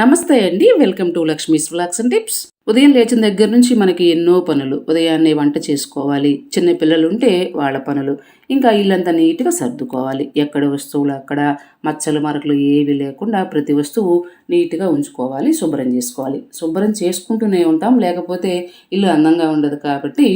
నమస్తే అండి. Welcome to Lakshmi's vlogs and tips. ఉదయం లేచిన దగ్గర నుంచి మనకి ఎన్నో పనులు. ఉదయాన్నే వంట చేసుకోవాలి. చిన్న పిల్లలు ఉంటే వాళ్ళ పనులు. ఇంకా ఇల్లంతా నీట్గా సర్దుకోవాలి. ఎక్కడ వస్తువులు అక్కడ మచ్చలు మరకలు ఏవి లేకుండా ప్రతి వస్తువు నీట్గా ఉంచుకోవాలి. శుభ్రం చేసుకోవాలి. శుభ్రం చేసుకుంటూనే ఉంటాం. లేకపోతే ఇల్లు అందంగా ఉండదు కాబట్టి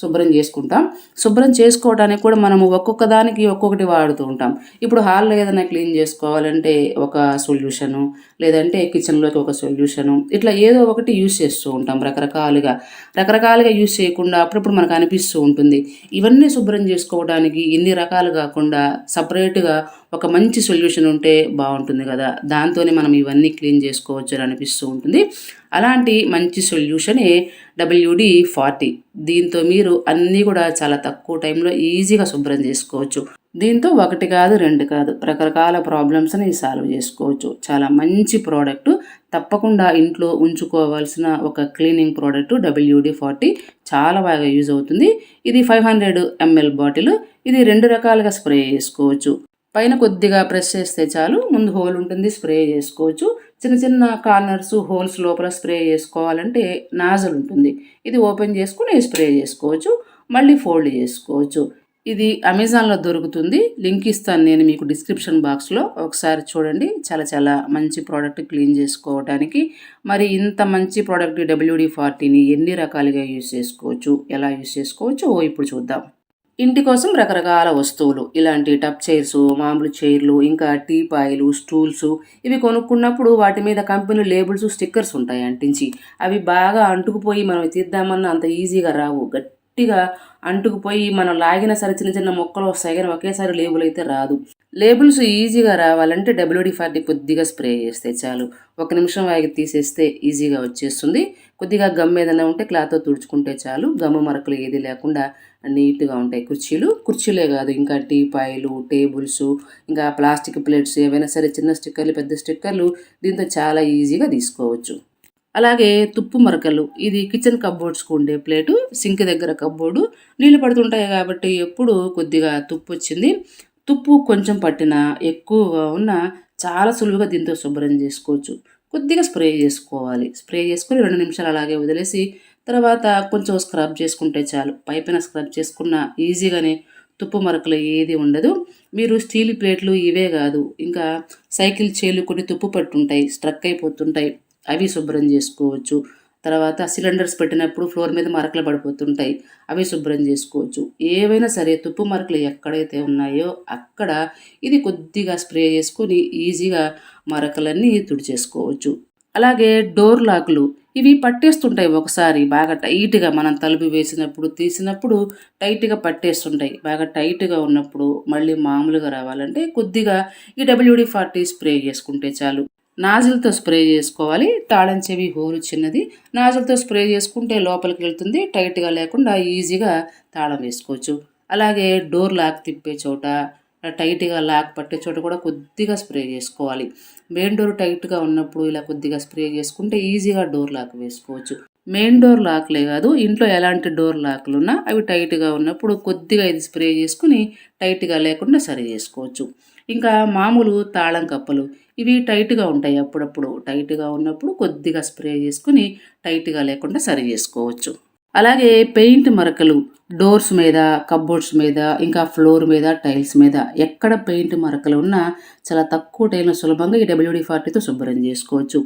శుభ్రం చేసుకుంటాం. శుభ్రం చేసుకోవడానికి కూడా మనము ఒక్కొక్క దానికి ఒక్కొక్కటి వాడుతూ ఉంటాం. ఇప్పుడు హాల్లో ఏదైనా క్లీన్ చేసుకోవాలంటే ఒక సొల్యూషను లేదంటే కిచెన్లోకి ఒక సొల్యూషను ఇట్లా ఏదో ఒకటి యూస్ చేస్తూ ఉంటాం రకరకాలుగా. రకరకాలుగా యూస్ చేయకుండా అప్పుడప్పుడు మనకు అనిపిస్తూ ఉంటుంది. ఇవన్నీ శుభ్రం చేసుకోవడానికి ఇన్ని రకాలు కాకుండా సపరేట్గా ఒక మంచి సొల్యూషన్ ఉంటే బాగుంటుంది కదా. దాంతోనే మనం ఇవన్నీ క్లీన్ చేసుకోవచ్చు అని అనిపిస్తూ ఉంటుంది. అలాంటి మంచి సొల్యూషనే డబ్ల్యూడి ఫార్టీ. దీంతో మీరు అన్నీ కూడా చాలా తక్కువ టైంలో ఈజీగా శుభ్రం చేసుకోవచ్చు. దీంతో ఒకటి కాదు రెండు కాదు రకరకాల ప్రాబ్లమ్స్ని సాల్వ్ చేసుకోవచ్చు. చాలా మంచి ప్రోడక్ట్. తప్పకుండా ఇంట్లో ఉంచుకోవాల్సిన ఒక క్లీనింగ్ ప్రోడక్ట్ డబ్ల్యూడి ఫార్టీ చాలా బాగా యూజ్ అవుతుంది. ఇది ఫైవ్ హండ్రెడ్ ఎంఎల్ బాటిల్. ఇది రెండు రకాలుగా స్ప్రే చేసుకోవచ్చు. పైన కొద్దిగా ప్రెస్ చేస్తే చాలు. ముందు హోల్ ఉంటుంది స్ప్రే చేసుకోవచ్చు. చిన్న చిన్న కార్నర్స్ హోల్స్ లోపల స్ప్రే చేసుకోవాలంటే నాజల్ ఉంటుంది. ఇది ఓపెన్ చేసుకుని స్ప్రే చేసుకోవచ్చు. మళ్ళీ ఫోల్డ్ చేసుకోవచ్చు. ఇది అమెజాన్లో దొరుకుతుంది. లింక్ ఇస్తాను నేను మీకు డిస్క్రిప్షన్ బాక్స్లో ఒకసారి చూడండి. చాలా చాలా మంచి ప్రోడక్ట్ క్లీన్ చేసుకోవడానికి మరి ఇంత మంచి ప్రోడక్ట్ డబ్ల్యూడి ఫార్టీని ఎన్ని రకాలుగా యూస్ చేసుకోవచ్చు? ఎలా యూస్ చేసుకోవచ్చు? ఓ ఇప్పుడు చూద్దాం. ఇంటి కోసం రకరకాల వస్తువులు ఇలాంటి టప్ చైర్స్ మామూలు చైర్లు ఇంకా టీపాయిలు స్టూల్స్ ఇవి కొనుక్కున్నప్పుడు వాటి మీద కంపెనీ లేబుల్స్ స్టిక్కర్స్ ఉంటాయి అంటించి. అవి బాగా అంటుకుపోయి మనం తీద్దామన్నా అంత ఈజీగా రావు. గట్టిగా అంటుకుపోయి మనం లాగిన సరే చిన్న చిన్న మొక్కలు వస్తాయి కానీ ఒకేసారి లేబుల్ అయితే రాదు. లేబుల్స్ ఈజీగా రావాలంటే డబ్ల్యూడి ఫార్టీ కొద్దిగా స్ప్రే చేస్తే చాలు. ఒక నిమిషం వాగి తీసేస్తే ఈజీగా వచ్చేస్తుంది. కొద్దిగా గమ్ ఏదైనా ఉంటే క్లాత్తో తుడుచుకుంటే చాలు. గమ్ము మరకలు ఏది లేకుండా నీట్గా ఉంటాయి కుర్చీలు. కుర్చీలే కాదు ఇంకా టీపాయిలు టేబుల్స్ ఇంకా ప్లాస్టిక్ ప్లేట్స్ ఏవైనా సరే చిన్న స్టిక్కర్లు పెద్ద స్టిక్కర్లు దీంతో చాలా ఈజీగా తీసుకోవచ్చు. అలాగే తుప్పు మరకలు ఇది కిచెన్ కబ్బోర్డ్స్కు ఉండే ప్లేటు సింక్ దగ్గర కబ్బోర్డు నీళ్ళు పడుతుంటాయి కాబట్టి ఎప్పుడు కొద్దిగా తుప్పు వచ్చింది. తుప్పు కొంచెం పట్టినా ఎక్కువగా ఉన్న చాలా సులువుగా దీంతో శుభ్రం చేసుకోవచ్చు. కొద్దిగా స్ప్రే చేసుకోవాలి. స్ప్రే చేసుకొని రెండు నిమిషాలు అలాగే వదిలేసి తర్వాత కొంచెం స్క్రబ్ చేసుకుంటే చాలు. పైపైన స్క్రబ్ చేసుకున్న ఈజీగానే తుప్పు మరకలు ఏది ఉండదు. మీరు స్టీల్ ప్లేట్లు ఇవే కాదు ఇంకా సైకిల్ చేలు కొన్ని తుప్పు పట్టుంటాయి స్ట్రక్ అయిపోతుంటాయి. అవి శుభ్రం చేసుకోవచ్చు. తర్వాత సిలిండర్స్ పెట్టినప్పుడు ఫ్లోర్ మీద మరకలు పడిపోతుంటాయి. అవి శుభ్రం చేసుకోవచ్చు. ఏవైనా సరే తుప్పు మరకలు ఎక్కడైతే ఉన్నాయో అక్కడ ఇది కొద్దిగా స్ప్రే చేసుకొని ఈజీగా మరకలన్నీ తుడిచేసుకోవచ్చు. అలాగే డోర్ లాక్లు ఇవి పట్టేస్తుంటాయి ఒకసారి బాగా టైట్గా మనం తలుపు వేసినప్పుడు తీసినప్పుడు టైట్గా పట్టేస్తుంటాయి. బాగా టైట్గా ఉన్నప్పుడు మళ్ళీ మామూలుగా రావాలంటే కొద్దిగా ఈ డబ్ల్యూడి ఫార్టీ స్ప్రే చేసుకుంటే చాలు. నాజిల్తో స్ప్రే చేసుకోవాలి. తాళం చెవి హోలు చిన్నది. నాజిల్తో స్ప్రే చేసుకుంటే లోపలికి వెళ్తుంది. టైట్గా లేకుండా ఈజీగా తాళం వేసుకోవచ్చు. అలాగే డోర్ లాక్ తిప్పే చోట టైట్గా లాక్ పట్టే చోట కూడా కొద్దిగా స్ప్రే చేసుకోవాలి. మెయిన్ డోర్ టైట్గా ఉన్నప్పుడు ఇలా కొద్దిగా స్ప్రే చేసుకుంటే ఈజీగా డోర్ లాక్ వేసుకోవచ్చు. మెయిన్ డోర్ లాక్లే కాదు ఇంట్లో ఎలాంటి డోర్ లాక్లు ఉన్నా అవి టైట్గా ఉన్నప్పుడు కొద్దిగా ఇది స్ప్రే చేసుకుని టైట్గా లేకుండా సరి చేసుకోవచ్చు. ఇంకా మామూలు తాళం కప్పలు ఇవి టైట్గా ఉంటాయి అప్పుడప్పుడు. టైట్గా ఉన్నప్పుడు కొద్దిగా స్ప్రే చేసుకుని టైట్గా లేకుండా సరి చేసుకోవచ్చు. అలాగే పెయింట్ మరకలు డోర్స్ మీద కబ్బోర్డ్స్ మీద ఇంకా ఫ్లోర్ మీద టైల్స్ మీద ఎక్కడ పెయింట్ మరకలు ఉన్నా చాలా తక్కువ టైంలో సులభంగా ఈ డబ్ల్యూడి ఫార్టీతో శుభ్రం చేసుకోవచ్చు.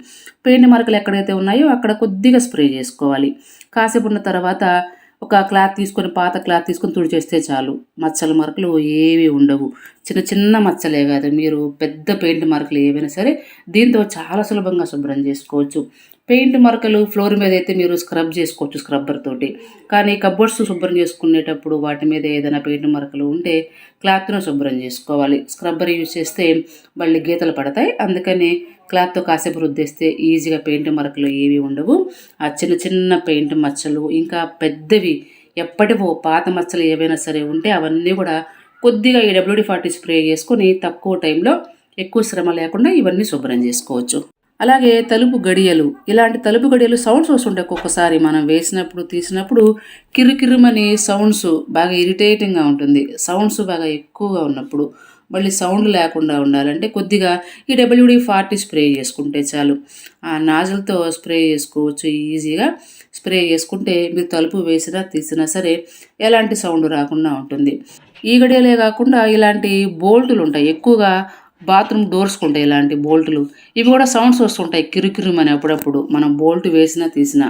పెయింట్ మరకలు ఎక్కడైతే ఉన్నాయో అక్కడ కొద్దిగా స్ప్రే చేసుకోవాలి. కాసేపు ఉన్న తర్వాత ఒక క్లాత్ తీసుకొని పాత క్లాత్ తీసుకొని తుడిచేస్తే చాలు. మచ్చల మరకలు ఏవి ఉండవు. చిన్న చిన్న మచ్చలే కాదు. మీరు పెద్ద పెయింట్ మరకలు ఏవైనా సరే దీంతో చాలా సులభంగా శుభ్రం చేసుకోవచ్చు. పెయింట్ మరకలు ఫ్లోర్ మీద అయితే మీరు స్క్రబ్ చేసుకోవచ్చు స్క్రబ్బర్ తోటి. కానీ కబోర్డ్స్ శుభ్రం చేసుకునేటప్పుడు వాటి మీద ఏదైనా పెయింట్ మరకలు ఉంటే క్లాత్ను శుభ్రం చేసుకోవాలి. స్క్రబ్బర్ యూజ్ చేస్తే మళ్ళీ గీతలు పడతాయి. అందుకని క్లాత్తో కాసేపు రుద్దేస్తే ఈజీగా పెయింట్ మరకలు ఏవి ఉండవు. ఆ చిన్న చిన్న పెయింట్ మచ్చలు ఇంకా పెద్దవి ఎప్పటివో పాత మచ్చలు ఏవైనా సరే ఉంటే అవన్నీ కూడా కొద్దిగా ఈ డబ్ల్యూడి ఫార్టీ స్ప్రే చేసుకొని తక్కువ టైంలో ఎక్కువ శ్రమ లేకుండా ఇవన్నీ శుభ్రం చేసుకోవచ్చు. అలాగే తలుపు గడియలు. ఇలాంటి తలుపు గడియలు సౌండ్స్ వస్తుంటాయి ఒక్కొక్కసారి మనం వేసినప్పుడు తీసినప్పుడు కిర్రుకిర్రుమని సౌండ్స్ బాగా ఇరిటేటింగ్గా ఉంటుంది. సౌండ్స్ బాగా ఎక్కువగా ఉన్నప్పుడు మళ్ళీ సౌండ్ లేకుండా ఉండాలంటే కొద్దిగా ఈ డబ్ల్యూడి ఫార్టీ స్ప్రే చేసుకుంటే చాలు. ఆ నాజల్తో స్ప్రే చేసుకోవచ్చు. ఈజీగా స్ప్రే చేసుకుంటే మీరు తలుపు వేసినా తీసినా సరే ఎలాంటి సౌండ్ రాకుండా ఉంటుంది. ఈ గడియలే కాకుండా ఇలాంటి బోల్టులు ఉంటాయి ఎక్కువగా బాత్రూమ్ డోర్స్కి ఉంటాయి ఇలాంటి బోల్టులు. ఇవి కూడా సౌండ్స్ వస్తుంటాయి కిరుకిరుమని అప్పుడప్పుడు. మనం బోల్ట్ వేసినా తీసినా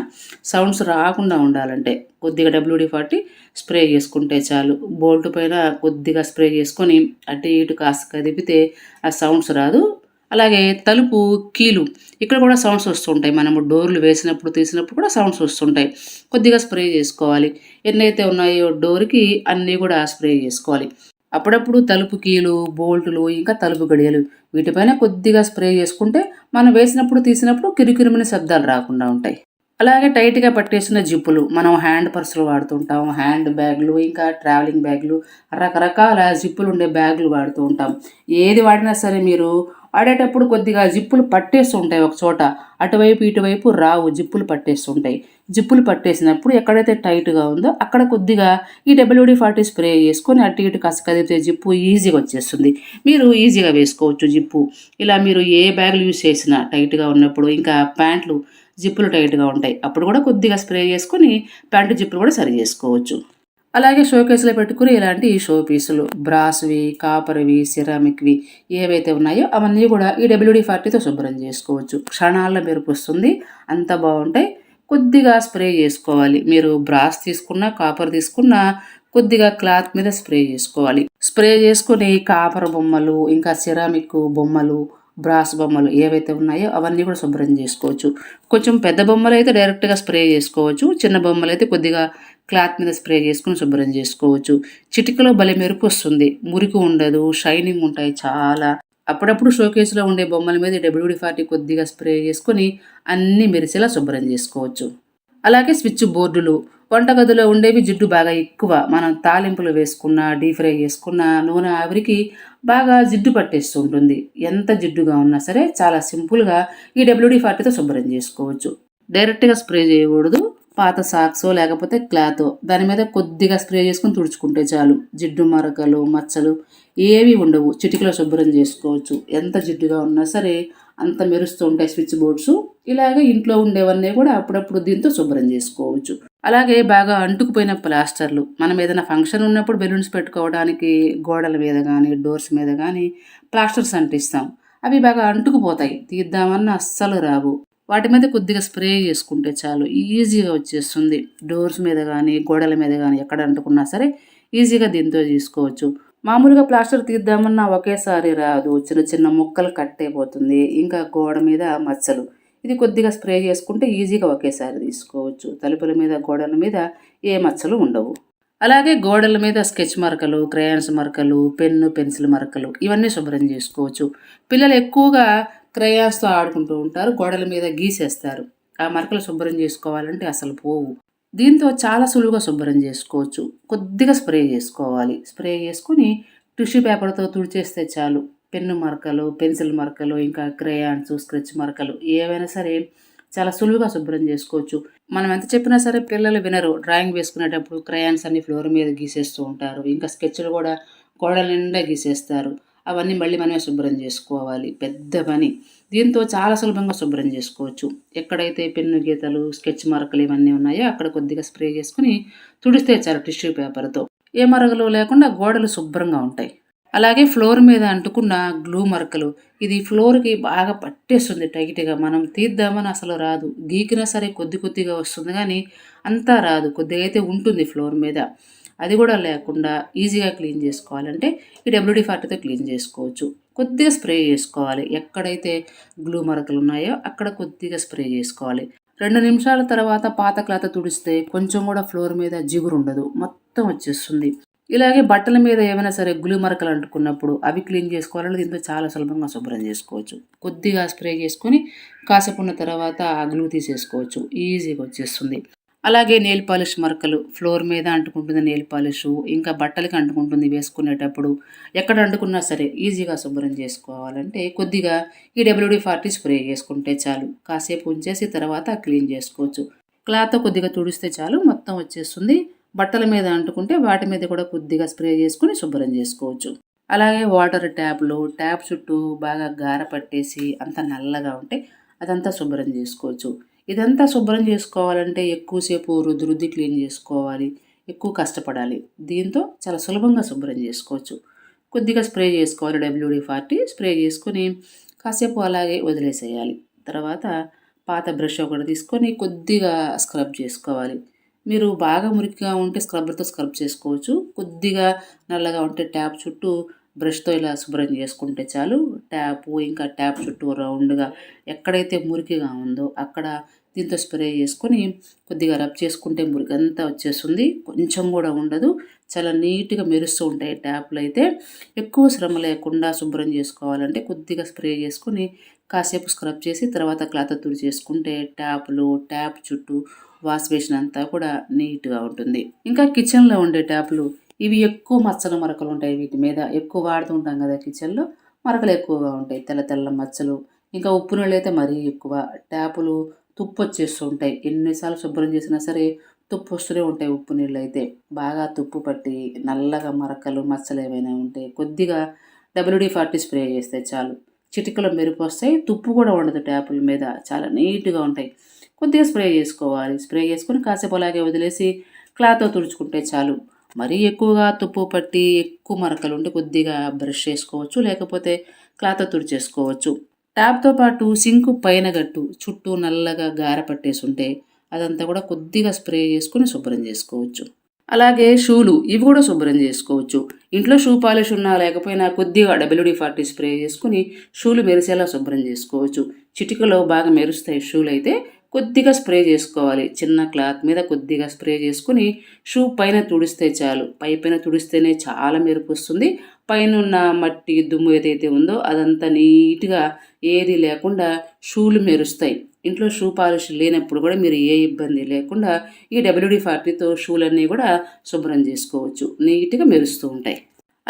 సౌండ్స్ రాకుండా ఉండాలంటే కొద్దిగా డబ్ల్యూడి ఫార్టీ స్ప్రే చేసుకుంటే చాలు. బోల్ట్ పైన కొద్దిగా స్ప్రే చేసుకొని అటు ఇటు కాస్త కదిపితే ఆ సౌండ్స్ రాదు. అలాగే తలుపు కీలు ఇక్కడ కూడా సౌండ్స్ వస్తుంటాయి. మనము డోర్లు వేసినప్పుడు తీసినప్పుడు కూడా సౌండ్స్ వస్తుంటాయి. కొద్దిగా స్ప్రే చేసుకోవాలి. ఎన్నైతే ఉన్నాయో డోర్కి అన్నీ కూడా స్ప్రే చేసుకోవాలి. అప్పుడప్పుడు తలుపు కీలు బోల్టులు ఇంకా తలుపు గడియలు వీటిపైన కొద్దిగా స్ప్రే చేసుకుంటే మనం వేసినప్పుడు తీసినప్పుడు కిరికిరిమని శబ్దాలు రాకుండా ఉంటాయి. అలాగే టైట్గా పట్టేసిన జిప్పులు మనం హ్యాండ్ పర్సులు వాడుతుంటాం హ్యాండ్ బ్యాగ్లు ఇంకా ట్రావెలింగ్ బ్యాగ్లు రకరకాల జిప్పులు ఉండే బ్యాగులు వాడుతూ ఉంటాం. ఏది వాడినా సరే మీరు వాడేటప్పుడు కొద్దిగా జిప్పులు పట్టేస్తుంటాయి ఒక చోట. అటువైపు ఇటువైపు రావు జిప్పులు పట్టేస్తుంటాయి. జిప్పులు పట్టేసినప్పుడు ఎక్కడైతే టైట్గా ఉందో అక్కడ కొద్దిగా ఈ డబ్ల్యూడి ఫార్టీ స్ప్రే చేసుకొని అటు ఇటు కసి కదిపితే జిప్పు ఈజీగా వచ్చేస్తుంది. మీరు ఈజీగా వేసుకోవచ్చు జిప్పు. ఇలా మీరు ఏ బ్యాగులు యూజ్ చేసినా టైట్గా ఉన్నప్పుడు ఇంకా ప్యాంట్లు జిప్పులు టైట్గా ఉంటాయి. అప్పుడు కూడా కొద్దిగా స్ప్రే చేసుకొని ప్యాంటు జిప్పులు కూడా సరి చేసుకోవచ్చు. అలాగే షోకేస్లో పెట్టుకుని ఇలాంటి షో పీసులు బ్రాస్వి కాపర్వి సిరామిక్వి ఏవైతే ఉన్నాయో అవన్నీ కూడా ఈ డబ్ల్యూడి ఫార్టీతో శుభ్రం చేసుకోవచ్చు. క్షణాల్లో మెరుపు వస్తుంది అంత బాగుంటాయి. కొద్దిగా స్ప్రే చేసుకోవాలి. మీరు బ్రాస్ తీసుకున్నా కాపర్ తీసుకున్నా కొద్దిగా క్లాత్ మీద స్ప్రే చేసుకోవాలి. స్ప్రే చేసుకుని కాపర్ బొమ్మలు ఇంకా సిరామిక్ బొమ్మలు బ్రాస్ బొమ్మలు ఏవైతే ఉన్నాయో అవన్నీ కూడా శుభ్రం చేసుకోవచ్చు. కొంచెం పెద్ద బొమ్మలు అయితే డైరెక్ట్గా స్ప్రే చేసుకోవచ్చు. చిన్న బొమ్మలు అయితే కొద్దిగా క్లాత్ మీద స్ప్రే చేసుకుని శుభ్రం చేసుకోవచ్చు. చిటికలో భలే మెరుపు వస్తుంది. మురికి ఉండదు షైనింగ్ ఉంటాయి చాలా. అప్పుడప్పుడు షోకేస్లో ఉండే బొమ్మల మీద డబ్ల్యూడి ఫార్టీ కొద్దిగా స్ప్రే చేసుకొని అన్ని మెరిసేలా శుభ్రం చేసుకోవచ్చు. అలాగే స్విచ్ బోర్డులు వంటగదిలో ఉండేవి జిడ్డు బాగా ఎక్కువ. మనం తాలింపులు వేసుకున్నా డీప్ ఫ్రై చేసుకున్నా నూనె ఆవిరికి బాగా జిడ్డు పట్టేస్తుంటుంది ఎంత జిడ్డుగా ఉన్నా సరే చాలా సింపుల్గా ఈ డబ్ల్యూడి ఫార్టీతో శుభ్రం చేసుకోవచ్చు. డైరెక్ట్గా స్ప్రే చేయకూడదు. పాత సాక్సో లేకపోతే క్లాతో. దాని మీద కొద్దిగా స్ప్రే చేసుకుని తుడుచుకుంటే చాలు. జిడ్డు మరకలు మచ్చలు ఏవి ఉండవు. చిటికలో శుభ్రం చేసుకోవచ్చు. ఎంత జిడ్డుగా ఉన్నా సరే అంత మెరుస్తూ ఉంటాయి స్విచ్ బోర్డ్స్. ఇలాగే ఇంట్లో ఉండేవన్నీ కూడా అప్పుడప్పుడు దీంతో శుభ్రం చేసుకోవచ్చు. అలాగే బాగా అంటుకుపోయిన ప్లాస్టర్లు. మనం ఏదైనా ఫంక్షన్ ఉన్నప్పుడు బెలూన్స్ పెట్టుకోవడానికి గోడల మీద కానీ డోర్స్ మీద కానీ ప్లాస్టర్స్ అంటిస్తాం. అవి బాగా అంటుకుపోతాయి. తీద్దామన్నా అస్సలు రావు. వాటి మీద కొద్దిగా స్ప్రే చేసుకుంటే చాలు. ఈజీగా వచ్చేస్తుంది. డోర్స్ మీద కానీ గోడల మీద కానీ ఎక్కడ అంటుకున్నా సరే ఈజీగా దీంతో తీసుకోవచ్చు. మామూలుగా ప్లాస్టర్ తీద్దామన్నా ఒకేసారి రాదు. చిన్న చిన్న ముక్కలు కట్ అయిపోతుంది ఇంకా గోడ మీద మచ్చలు. ఇది కొద్దిగా స్ప్రే చేసుకుంటే ఈజీగా ఒకేసారి తీసుకోవచ్చు. తలుపుల మీద గోడల మీద ఏ మచ్చలు ఉండవు. అలాగే గోడల మీద స్కెచ్ మరకలు క్రయాన్స్ మరకలు పెన్ను పెన్సిల్ మరకలు ఇవన్నీ శుభ్రం చేసుకోవచ్చు. పిల్లలు ఎక్కువగా క్రయాన్స్తో ఆడుకుంటూ ఉంటారు గోడల మీద గీసేస్తారు. ఆ మరకలు శుభ్రం చేసుకోవాలంటే అసలు పోవు. దీంతో చాలా సులువుగా శుభ్రం చేసుకోవచ్చు. కొద్దిగా స్ప్రే చేసుకోవాలి. స్ప్రే చేసుకుని టిష్యూ పేపర్తో తుడిచేస్తే చాలు. పెన్ను మరకలు పెన్సిల్ మరకలు ఇంకా క్రేయాన్స్ స్కెచ్ మరకలు ఏవైనా సరే చాలా సులువుగా శుభ్రం చేసుకోవచ్చు. మనం ఎంత చెప్పినా సరే పిల్లలు వినరు. డ్రాయింగ్ వేసుకునేటప్పుడు క్రయాన్స్ అన్ని ఫ్లోర్ మీద గీసేస్తూ ఉంటారు. ఇంకా స్కెచ్లు కూడా గోడల నిండా గీసేస్తారు. అవన్నీ మళ్ళీ మనమే శుభ్రం చేసుకోవాలి. పెద్ద పని. దీంతో చాలా సులభంగా శుభ్రం చేసుకోవచ్చు. ఎక్కడైతే పెన్ను గీతలు స్కెచ్ మరకలు ఇవన్నీ ఉన్నాయో అక్కడ కొద్దిగా స్ప్రే చేసుకుని తుడిస్తే చాలు టిష్యూ పేపర్తో. ఏ మరకలు లేకుండా గోడలు శుభ్రంగా ఉంటాయి. అలాగే ఫ్లోర్ మీద అంటుకున్న గ్లూ మరకలు. ఇది ఫ్లోర్కి బాగా పట్టేస్తుంది టైట్గా. మనం తీద్దామని అసలు రాదు. గీకినా సరే కొద్ది కొద్దిగా వస్తుంది కానీ అంతా రాదు. కొద్దిగా అయితే ఉంటుంది ఫ్లోర్ మీద. అది కూడా లేకుండా ఈజీగా క్లీన్ చేసుకోవాలంటే ఈ డబ్ల్యూడి ఫార్టీతో క్లీన్ చేసుకోవచ్చు. కొద్దిగా స్ప్రే చేసుకోవాలి. ఎక్కడైతే గ్లూ మరకలు ఉన్నాయో అక్కడ కొద్దిగా స్ప్రే చేసుకోవాలి. రెండు నిమిషాల తర్వాత పాత క్లాత్ తుడిస్తే కొంచెం కూడా ఫ్లోర్ మీద జిగురు ఉండదు. మొత్తం వచ్చేస్తుంది. ఇలాగే బట్టల మీద ఏమైనా సరే గ్లూ మరకలు అంటుకున్నప్పుడు అవి క్లీన్ చేసుకోవాలంటే దీంతో చాలా సులభంగా శుభ్రం చేసుకోవచ్చు. కొద్దిగా స్ప్రే చేసుకొని కాసేపు ఉన్న తర్వాత ఆ గ్లూ తీసేసుకోవచ్చు. ఈజీగా వచ్చేస్తుంది. అలాగే నెయిల్ పాలిష్ మరకలు ఫ్లోర్ మీద అంటుకుంటుంది నెయిల్ పాలిష్ ఇంకా బట్టలకి అంటుకుంటుంది వేసుకునేటప్పుడు ఎక్కడ అంటుకున్నా సరే ఈజీగా శుభ్రం చేసుకోవాలంటే కొద్దిగా ఈ డబ్ల్యూడీ ఫార్టీ స్ప్రే చేసుకుంటే చాలు. కాసేపు ఉంచేసి తర్వాత క్లీన్ చేసుకోవచ్చు. క్లాత్ కొద్దిగా తుడిస్తే చాలు మొత్తం వచ్చేస్తుంది. బట్టల మీద అంటుకుంటే వాటి మీద కూడా కొద్దిగా స్ప్రే చేసుకుని శుభ్రం చేసుకోవచ్చు. అలాగే వాటర్ ట్యాప్లు ట్యాప్ చుట్టూ బాగా గార పట్టేసి అంత నల్లగా ఉంటే అదంతా శుభ్రం చేసుకోవచ్చు. ఇదంతా శుభ్రం చేసుకోవాలంటే ఎక్కువసేపు రుద్ది రుద్ది క్లీన్ చేసుకోవాలి. ఎక్కువ కష్టపడాలి. దీంతో చాలా సులభంగా శుభ్రం చేసుకోవచ్చు. కొద్దిగా స్ప్రే చేసుకోవాలి. డబ్ల్యూడి ఫార్టీ స్ప్రే చేసుకొని కాసేపు అలాగే వదిలేసేయాలి. తర్వాత పాత బ్రష్ ఒకటి తీసుకొని కొద్దిగా స్క్రబ్ చేసుకోవాలి. మీరు బాగా మురికిగా ఉంటే స్క్రబ్బర్తో స్క్రబ్ చేసుకోవచ్చు. కొద్దిగా నల్లగా ఉంటే ట్యాప్ చుట్టూ బ్రష్తో ఇలా శుభ్రం చేసుకుంటే చాలు. ట్యాప్ ఇంకా ట్యాప్ చుట్టూ రౌండ్గా ఎక్కడైతే మురికిగా ఉందో అక్కడ దీంతో స్ప్రే చేసుకొని కొద్దిగా రబ్ చేసుకుంటే మురికి అంతా వచ్చేస్తుంది. కొంచెం కూడా ఉండదు. చాలా నీట్గా మెరుస్తూ ఉంటాయి ట్యాప్లు అయితే. ఎక్కువ శ్రమ లేకుండా శుభ్రం చేసుకోవాలంటే కొద్దిగా స్ప్రే చేసుకొని కాసేపు స్క్రబ్ చేసి తర్వాత క్లాత్ తుడి చేసుకుంటే ట్యాప్లు ట్యాప్ చుట్టూ వాష్ బేసిన్ అంతా కూడా నీట్గా ఉంటుంది. ఇంకా కిచెన్లో ఉండే ట్యాప్లు ఇవి ఎక్కువ మచ్చలు మరకలు ఉంటాయి. వీటి మీద ఎక్కువ వాడుతూ ఉంటాం కదా కిచెన్లో. మరకలు ఎక్కువగా ఉంటాయి. తెల్ల తెల్ల మచ్చలు ఇంకా ఉప్పు నీళ్ళు అయితే మరీ ఎక్కువ. ట్యాపులు తుప్పు వచ్చేస్తూ ఉంటాయి. ఎన్నిసార్లు శుభ్రం చేసినా సరే తుప్పు వస్తూనే ఉంటాయి ఉప్పు నీళ్ళు అయితే. బాగా తుప్పు పట్టి నల్లగా మరకలు మచ్చలు ఏమైనా ఉంటే కొద్దిగా డబ్ల్యూడి ఫార్టీ స్ప్రే చేస్తే చాలు. చిటికలో మెరుపు వస్తాయి. తుప్పు కూడా ఉండదు ట్యాపుల మీద. చాలా నీట్గా ఉంటాయి. కొద్దిగా స్ప్రే చేసుకోవాలి. స్ప్రే చేసుకొని కాసేపు అలాగే వదిలేసి క్లాత్తో తుడుచుకుంటే చాలు. మరీ ఎక్కువగా తుప్పు పట్టి ఎక్కువ మరకలు ఉంటే కొద్దిగా బ్రష్ చేసుకోవచ్చు లేకపోతే క్లాత్తో తుడిచేసుకోవచ్చు. ట్యాప్తో పాటు సింకు పైన గట్టు చుట్టూ నల్లగా గార పట్టేసి ఉంటే అదంతా కూడా కొద్దిగా స్ప్రే చేసుకుని శుభ్రం చేసుకోవచ్చు. అలాగే షూలు ఇవి కూడా శుభ్రం చేసుకోవచ్చు. ఇంట్లో షూ పాలిష్ ఉన్నా లేకపోయినా కొద్దిగా డబ్ల్యూడి ఫార్టీ స్ప్రే చేసుకుని షూలు మెరిసేలా శుభ్రం చేసుకోవచ్చు. చిటికలో బాగా మెరుస్తాయి షూలు అయితే కొద్దిగా స్ప్రే చేసుకోవాలి. చిన్న క్లాత్ మీద కొద్దిగా స్ప్రే చేసుకుని షూ పైన తుడిస్తే చాలు. పై పైన తుడిస్తేనే చాలా మెరుపు వస్తుంది. పైన ఉన్న మట్టి దుమ్ము ఏదైతే ఉందో అదంతా నీట్గా ఏది లేకుండా షూలు మెరుస్తాయి. ఇంట్లో షూ పాలిష్ లేనప్పుడు కూడా మీరు ఏ ఇబ్బంది లేకుండా ఈ డబ్ల్యూడి ఫార్టీతో షూలన్నీ కూడా శుభ్రం చేసుకోవచ్చు. నీట్గా మెరుస్తూ ఉంటాయి.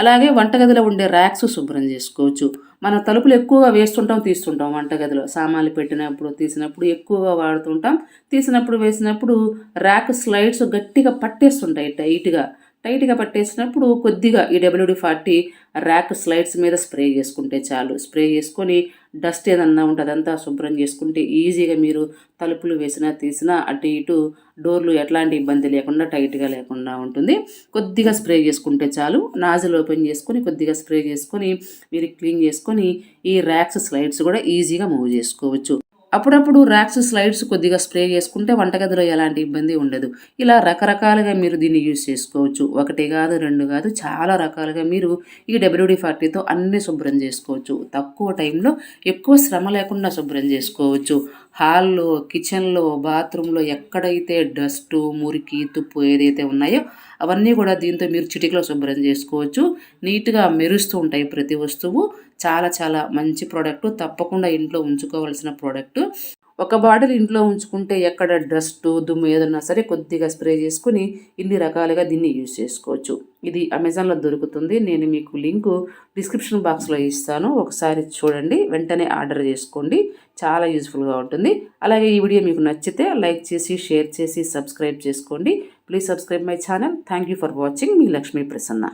అలాగే వంటగదిలో ఉండే ర్యాక్స్ శుభ్రం చేసుకోవచ్చు. మన తలుపులు ఎక్కువగా వేస్తుంటాం తీస్తుంటాం వంటగదిలో. సామాన్లు పెట్టినప్పుడు తీసినప్పుడు ఎక్కువగా వాడుతుంటాం. తీసినప్పుడు వేసినప్పుడు ర్యాక్ స్లైడ్స్ గట్టిగా పట్టేస్తుంటాయి టైట్గా. టైట్గా పట్టేసినప్పుడు కొద్దిగా ఈ డబ్ల్యూడి ఫార్టీ ర్యాక్ స్లైడ్స్ మీద స్ప్రే చేసుకుంటే చాలు. స్ప్రే చేసుకొని డస్ట్ ఏదన్నా ఉంటే అదంతా శుభ్రం చేసుకుంటే ఈజీగా మీరు తలుపులు వేసినా తీసినా అటు ఇటు డోర్లు ఎట్లాంటి ఇబ్బంది లేకుండా టైట్గా లేకుండా ఉంటుంది. కొద్దిగా స్ప్రే చేసుకుంటే చాలు. నాజిల్ ఓపెన్ చేసుకొని కొద్దిగా స్ప్రే చేసుకొని మీరు క్లీన్ చేసుకొని ఈ ర్యాక్స్ స్లైడ్స్ కూడా ఈజీగా మూవ్ చేసుకోవచ్చు. అప్పుడప్పుడు ర్యాక్స్ స్లైడ్స్ కొద్దిగా స్ప్రే చేసుకుంటే వంటగదిలో ఎలాంటి ఇబ్బంది ఉండదు. ఇలా రకరకాలుగా మీరు దీన్ని యూజ్ చేసుకోవచ్చు. ఒకటి కాదు రెండు కాదు చాలా రకాలుగా మీరు ఈ డబ్ల్యూడి ఫార్టీతో అన్ని శుభ్రం చేసుకోవచ్చు. తక్కువ టైంలో ఎక్కువ శ్రమ లేకుండా శుభ్రం చేసుకోవచ్చు. హాల్లో కిచెన్లో బాత్రూంలో ఎక్కడైతే డస్ట్ మురికి తుప్పు ఏదైతే ఉన్నాయో అవన్నీ కూడా దీంతో మీరు చిటికలో శుభ్రం చేసుకోవచ్చు. నీట్గా మెరుస్తూ ఉంటాయి ప్రతి వస్తువు. చాలా చాలా మంచి ప్రోడక్ట్. తప్పకుండా ఇంట్లో ఉంచుకోవాల్సిన ప్రోడక్ట్. ఒక బాటిల్ ఇంట్లో ఉంచుకుంటే ఎక్కడ డస్ట్ దుమ్ము ఏదన్నా సరే కొద్దిగా స్ప్రే చేసుకుని ఇన్ని రకాలుగా దీన్ని యూజ్ చేసుకోవచ్చు. ఇది అమెజాన్లో దొరుకుతుంది. నేను మీకు లింకు డిస్క్రిప్షన్ బాక్స్లో ఇస్తాను. ఒకసారి చూడండి. వెంటనే ఆర్డర్ చేసుకోండి. చాలా యూజ్ఫుల్గా ఉంటుంది. అలాగే ఈ వీడియో మీకు నచ్చితే లైక్ చేసి షేర్ చేసి సబ్స్క్రైబ్ చేసుకోండి. Please subscribe my channel. Thank you for watching. Me Lakshmi Prasanna.